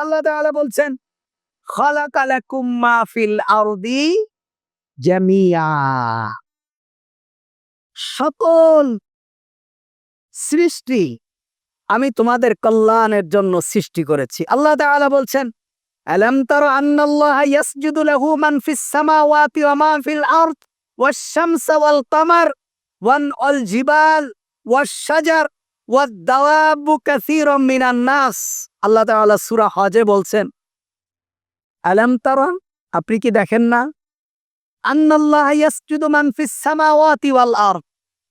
আল্লাহ তাআলা বলছেন, খালাকালাকুম মা ফিল আরদি জামিয়া। সকল সৃষ্টি আমি তোমাদের কল্যাণের জন্য সৃষ্টি করেছি। আল্লাহ তাআলা বলছেন, আলাম তারা আন্নাল্লাহ ইয়াসজুদু লাহু মান ফিস সামাওয়াতি ওয়া মা ফিল আরদ ওয়াশ নাস। আল্লাহ তাআলা সূরা হজে বলছেন, আলাম তারা, আপনি কি দেখেন না?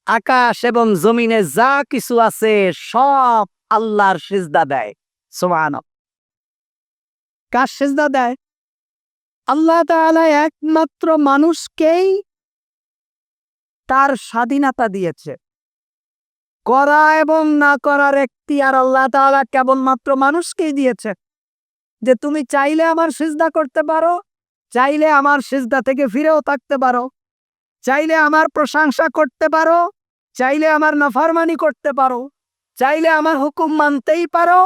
আকাশ এবং জমিনে যা কিছু আছে সব আল্লাহর সিজদা দেয়। সুবহান কার সিজদা দেয়? আল্লাহ একমাত্র মানুষকেই তার স্বাধীনতা দিয়েছে। করা এবং না করার একটি আর আল্লাহ তাআলা কেবলমাত্র মানুষকেই দিয়েছে। যে তুমি চাইলে আমার সিজদা করতে পারো, চাইলে আমার সিজদা থেকে ফিরেও থাকতে পারো, চাইলে আমার প্রশংসা করতে পারো, চাইলে আমার নাফরমানি করতে পারো, চাইলে আমার হুকুম মানতেই পারো,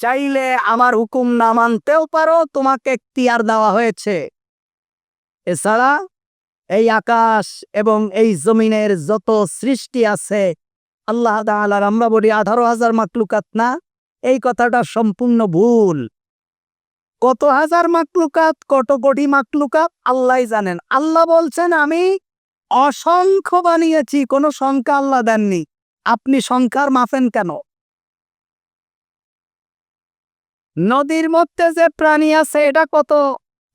চাইলে আমার হুকুম না মানতেও পারো, তোমাকে এখতিয়ার দেওয়া হয়েছে। এছাড়া এই আকাশ এবং এই জমিনের যত সৃষ্টি আছে আল্লাহ তাআলার আমরা বলি আঠারো হাজার মাকলুকাত না? এই কথাটা সম্পূর্ণ ভুল। কত হাজার মাকলুকাত, কত কোটি মাকলুকাত? আল্লাহ জানেন। আল্লাহ বলছেন, আমি অসংখ্য বানিয়েছি, কোনো সংখ্যা আল্লাহ দেননি। আপনি সংখ্যার মাফেন কেন? নদীর মধ্যে যে প্রাণী আছে, এটা কত?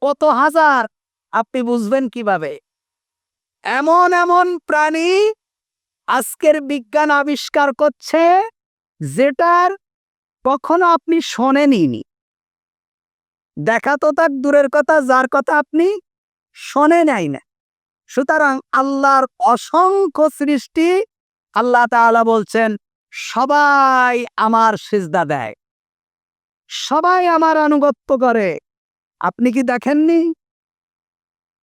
কত হাজার? আপনি বুঝবেন কীভাবে? এমন এমন প্রাণী আজকের বিজ্ঞান আবিষ্কার করছে যেটার কখনো আপনি শোনেনি দেখা তো তার দূরের কথা, যার কথা আপনি শোনে নাই না। সুতরাং আল্লাহর অসংখ্য সৃষ্টি, আল্লাহ তাআলা বলছেন, সবাই আমার সিজদা দেয়। সবাই আমার আনুগত্য করে। আপনি কি দেখেননি আন্নাল্লাহ ইয়াসজুদু মান ফিস সামাওয়াতি ওয়া মান ফিল আরদ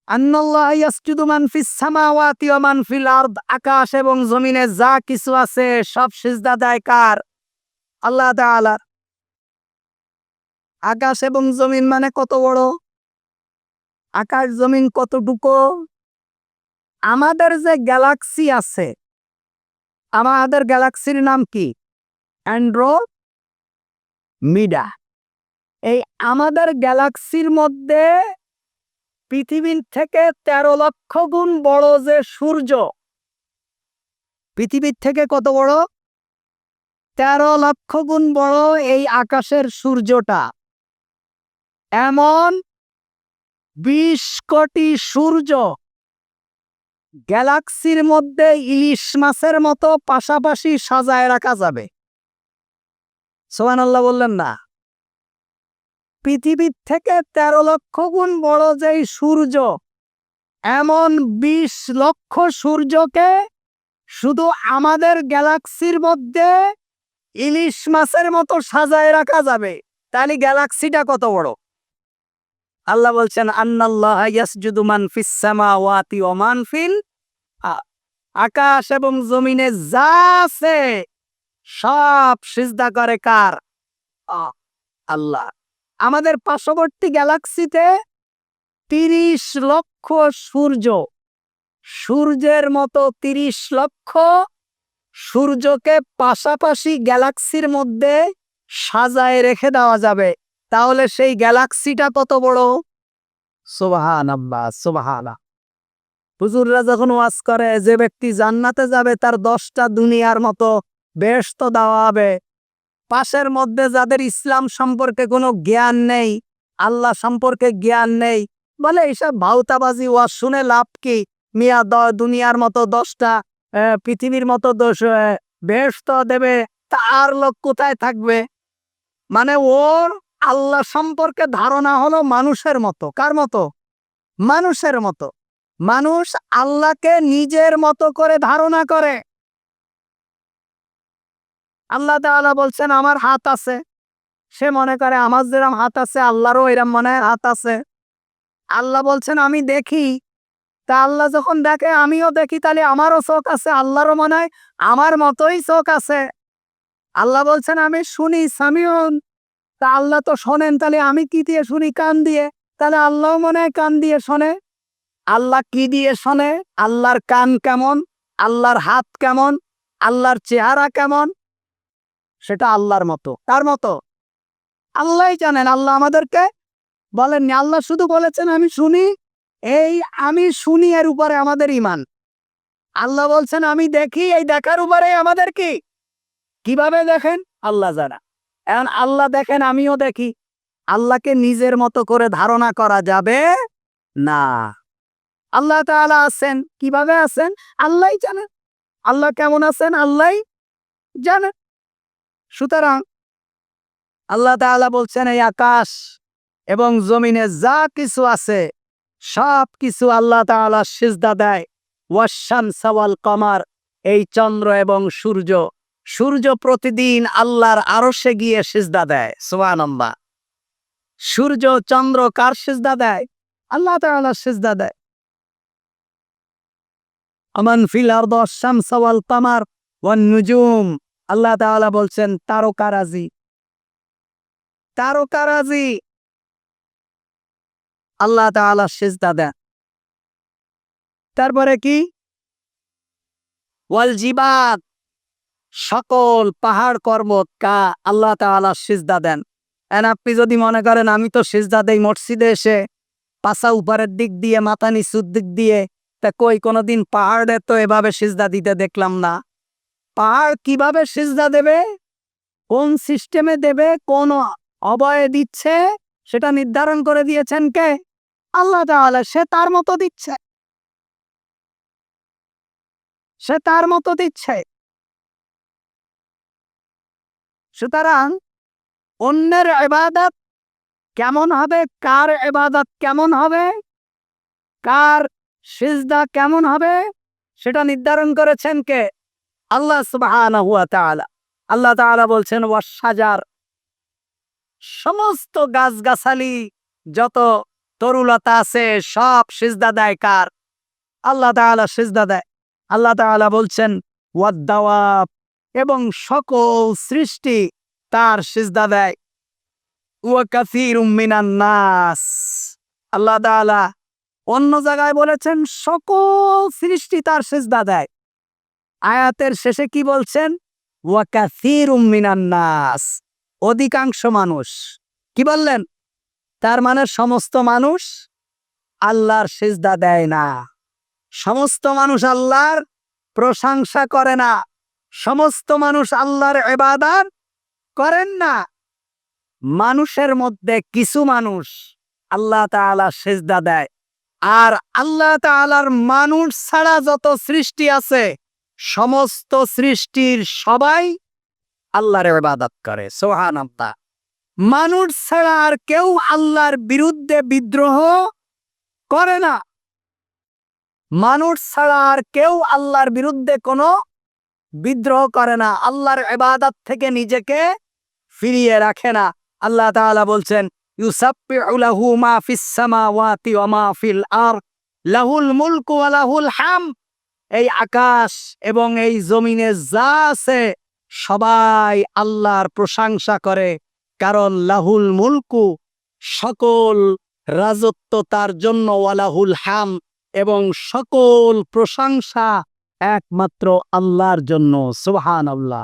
আকাশ এবং জমিনে যা কিছু আছে সব সিজদা দেয় কার? আল্লাহ আকাশ এবং জমিন মানে কত বড়? আকাশ, জমিন কতটুকু? আমাদের যে গ্যালাক্সি আছে, আমাদের গ্যালাক্সির নাম কি? অ্যান্ড্রো মিডা এই আমাদের গ্যালাক্সির মধ্যে পৃথিবীর থেকে তেরো লক্ষ গুণ বড় যে সূর্য। পৃথিবীর থেকে কত বড়? তেরো লক্ষ গুণ বড় এই আকাশের সূর্যটা। এমন বিশ কোটি সূর্য গ্যালাক্সির মধ্যে ইলিশ মাছের মতো পাশাপাশি সাজায় রাখা যাবে। সোহান আল্লাহ বললেন না। পৃথিবীর থেকে তেরো লক্ষ গুণ বড় যেই সূর্য, এমন বিশ লক্ষ সূর্যকে শুধু আমাদের গ্যালাক্সির মধ্যে ইলিশ মাছের মতো সাজায় রাখা যাবে। তাহলে গ্যালাক্সিটা কত বড়? আল্লাহ বলছেন, আন্নাল্লাহ ইয়াসজুদু মান ফিস সামাওয়াতি ওয়া মান ফিল আকাশ এবং জমিনে যা আছে সব সিজদা করে কার? আল্লাহ। আমাদের পার্শ্ববর্তী গ্যালাক্সিতে তিরিশ লক্ষ সূর্য। সূর্যের মতো তিরিশ লক্ষ সূর্যকে পাশাপাশি গ্যালাক্সির মধ্যে সাজায় রেখে দেওয়া যাবে। তাহলে সেই গ্যালাক্সিটা কত বড়? সোবাহান আব্বা হুজুররা যখন ওয়াজ করে, যে ব্যক্তি জান্নাতে যাবে, তার দশটা দুনিয়ার মতো বেশ তো দেওয়া হবে। পাশের মধ্যে যাদের ইসলাম সম্পর্কে কোনো জ্ঞান নেই, আল্লাহ সম্পর্কে জ্ঞান নেই, বলে এইসব ভাউতাবাজি ওয়াজ শুনে লাভ কি? মিয়া দ- দুনিয়ার মতো দশটা পৃথিবীর মতো দোষ বেশ তো দেবে তার লোক কোথায় থাকবে? মানে ওর আল্লাহ সম্পর্কে ধারণা হলো মানুষের মতো। কার মতো? মানুষের মতো। মানুষ আল্লাহকে নিজের মতো করে ধারণা করে। আল্লাহ তাআলা বলছেন, আমার হাত আছে। সে মনে করে, আমার যেরম হাত আছে, আল্লাহরও এরম মনে হয় হাত আছে। আল্লাহ বলছেন, আমি দেখি। তা আল্লাহ যখন দেখে, আমিও দেখি। তাহলে আমারও চোখ আছে, আল্লাহরও মনে হয় আমার মতোই চোখ আছে। আল্লাহ বলছেন, আমি শুনি সামিউন তা আল্লাহ তো শোনেন, তাহলে আমি কি দিয়ে শুনি, কান দিয়ে? তাহলে আল্লাহ মনে হয় কান দিয়ে শোনে। আল্লাহ কি দিয়ে শোনে? আল্লাহর কান কেমন? আল্লাহর হাত কেমন? আল্লাহর চেহারা কেমন? সেটা আল্লাহর মতো। তার মতো? আল্লাহই জানেন, আল্লাহ আমাদেরকে বলেননি। আল্লাহ শুধু বলেছেন, আমি শুনি। এই আমি শুনি এর উপরে আমাদের ইমান আল্লাহ বলছেন, আমি দেখি, এই দেখার উপরে আমাদের কি? কীভাবে দেখেন? আল্লাহ জানা। এখন আল্লাহ দেখেন, আমিও দেখি। আল্লাহকে নিজের মতো করে ধারণা করা যাবে না। আল্লাহ তাআলা আছেন। কীভাবে আছেন? আল্লাহই জানেন। আল্লাহ কেমন আছেন? আল্লাহই জানেন। সুতরাং আল্লাহ তাআলা বলছেন, এই আকাশ এবং জমিনে যা কিছু আছে, সব কিছু আল্লাহ তাআলা সিজদা দেয়। ওয়াশান সওয়াল কমার, এই চন্দ্র এবং সূর্য। সূর্য প্রতিদিন আল্লাহর আরশে গিয়ে সিজদা দেয়। সুবহানাল্লাহ। সূর্য, চন্দ্র কার সিজদা দেয়? আল্লাহ তাআলা সিজদা দেয়। আমান ফিল আরদ শামস ওয়াল কামার ওয়ান নুজুম আল্লাহ তাআলা বলছেন তারকারাজি তারকারাজি আল্লাহ তাআলা সিজদা দেন। তারপরে কি? ওয়াল জিবাত সকল পাহাড় পর্বত কা আল্লাহ তাআলা সিজদা দেন। এন আপনি যদি মনে করেন, আমি তো সিজদা দেই মসজিদে এসে পাশা উপরের দিক দিয়ে, মাথা নিচুর দিক দিয়ে, তা কই, কোনোদিন পাহাড়ে তো এভাবে সিজদা দিতে দেখলাম না। পাহাড় কীভাবে সিজদা দেবে? কোন সিস্টেমে দেবে? কোন অবয়ে দিচ্ছে? সেটা নির্ধারণ করে দিয়েছেন কে? আল্লাহ সে তার মতো দিচ্ছে। সে তার মতো দিচ্ছে। সুতরাং অন্যের এবাদত কেমন হবে? কার এবাদত কেমন হবে? কার সিজদা কেমন হবে? সেটা নির্ধারণ করেছেন কে? আল্লাহ সুবহানাহু ওয়া তাআলা। আল্লাহ তাআলা বলছেন ওয়াসাজার সমস্ত গাছগাছালি, যত তরুলতা আছে, সব সিজদা দেয় কার? আল্লাহ তাআলা সিজদা দেয়। আল্লাহ তাআলা বলছেন, ওয়াদ্দাওয়াব এবং সকল সৃষ্টি তার সিজদা দেয়। ওয়া নাস। আল্লাহ অন্য জায়গায় বলেছেন, সকল সৃষ্টি তার সিজদা দেয়। আয়াতের শেষে কি বলছেন? নাস, অধিকাংশ মানুষ। কি বললেন? তার মানে সমস্ত মানুষ আল্লাহর সিজদা দেয় না। সমস্ত মানুষ আল্লাহর প্রশংসা করে না। সমস্ত মানুষ আল্লাহর এবাদার করেন না। মানুষের মধ্যে কিছু মানুষ আল্লাহ তাআলা সেজদা দেয়। আর আল্লাহ তাআলার মানুষ ছাড়া যত সৃষ্টি আছে সমস্ত সৃষ্টির সবাই আল্লাহর ইবাদত করে সোহান মানুষ ছাড়া আর কেউ আল্লাহর বিরুদ্ধে বিদ্রোহ করে না। মানুষ ছাড়া আর কেউ আল্লাহর বিরুদ্ধে কোনো বিদ্রোহ করে না, আল্লাহর ইবাদত থেকে নিজেকে ফিরিয়ে রাখে না। আল্লাহ তাআলা বলছেন, ইউসাব্বিহু লাহু মা ফিস ওয়া লাহুল মুলকু ওয়া লাহুল এই আকাশ এবং এই জমিনে যা আছে সবাই আল্লাহর প্রশংসা করে। কারণ লাহুল মুলকু সকল রাজত্ব তার জন্য ওয়ালাহুল হাম এবং সকল প্রশংসা একমাত্র আল্লাহর জন্য সুবহান আল্লাহ